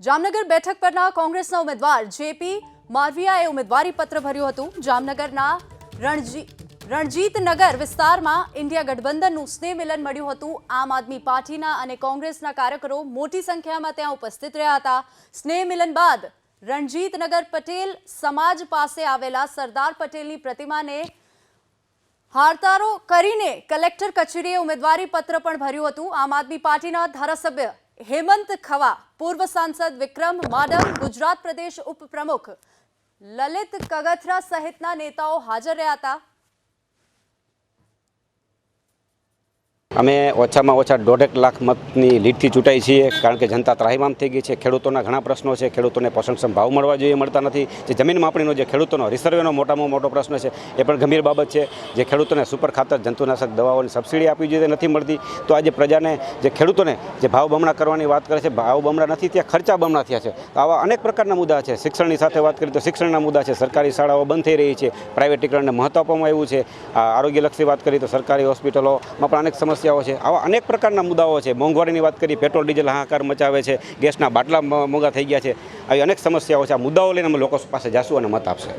જામનગર બેઠક પરના કોંગ્રેસના ઉમેદવાર જેપી મારવિયાએ ઉમેદવારી પત્ર ભર્યું હતું. જામનગરના રણજી, રણજીતનગર વિસ્તારમાં ઇન્ડિયા ગઠબંધનનું સ્નેહ મિલન મળ્યું હતું. આમ આદમી પાર્ટીના અને કોંગ્રેસના કાર્યકરો મોટી સંખ્યામાં ત્યાં ઉપસ્થિત રહ્યા હતા. સ્નેહ મિલન બાદ રણજીતનગર પટેલ સમાજ પાસે આવેલા સરદાર પટેલની પ્રતિમાને હારતારો કરીને કલેક્ટર કચેરીએ ઉમેદવારી પત્ર પણ ભર્યું હતું. આમ આદમી પાર્ટીના ધારાસભ્ય હેમંત ખવા, પૂર્વ સાંસદ વિક્રમ માડમ, ગુજરાત પ્રદેશ ઉપપ્રમુખ લલિત કગથરા સહિતના નેતાઓ હાજર રહ્યા હતા. અમે ઓછામાં ઓછા દોઢેક લાખ મતની લીડથી ચૂંટાઈ છીએ, કારણ કે જનતા ત્રાહીમામ થઈ ગઈ છે. ખેડૂતોના ઘણા પ્રશ્નો છે. ખેડૂતોને પોષણક્ષમ ભાવ મળવા જોઈએ, મળતા નથી. જે જમીન માપણીનો જે ખેડૂતોનો રિસર્વેનો મોટામાં મોટો પ્રશ્ન છે, એ પણ ગંભીર બાબત છે. જે ખેડૂતોને સુપર ખાતર જંતુનાશક દવાઓની સબસિડી આપવી જોઈએ નથી મળતી. તો આજે પ્રજાને જે ખેડૂતોને જે ભાવ બમણા કરવાની વાત કરે છે, ભાવ બમણા નથી ત્યાં ખર્ચા બમણા થયા છે. આવા અનેક પ્રકારના મુદ્દા છે. શિક્ષણની સાથે વાત કરીએ તો શિક્ષણના મુદ્દા છે. સરકારી શાળાઓ બંધ થઈ રહી છે. પ્રાઇવેટીકરણને મહત્વ આપવામાં આવ્યું છે. આરોગ્યલક્ષી વાત કરીએ તો સરકારી હોસ્પિટલોમાં પણ અનેક સમસ્યાઓ છે. આવા અનેક પ્રકારના મુદ્દાઓ છે. મોંઘવારીની વાત કરીએ, પેટ્રોલ, ડીઝલ હાહાકાર મચાવે છે, ગેસના બાટલા મોંઘા થઈ ગયા છે. આવી અનેક સમસ્યાઓ છે. આ મુદ્દાઓ લઈને અમે લોકો પાસે જાશું અને મત આપશે.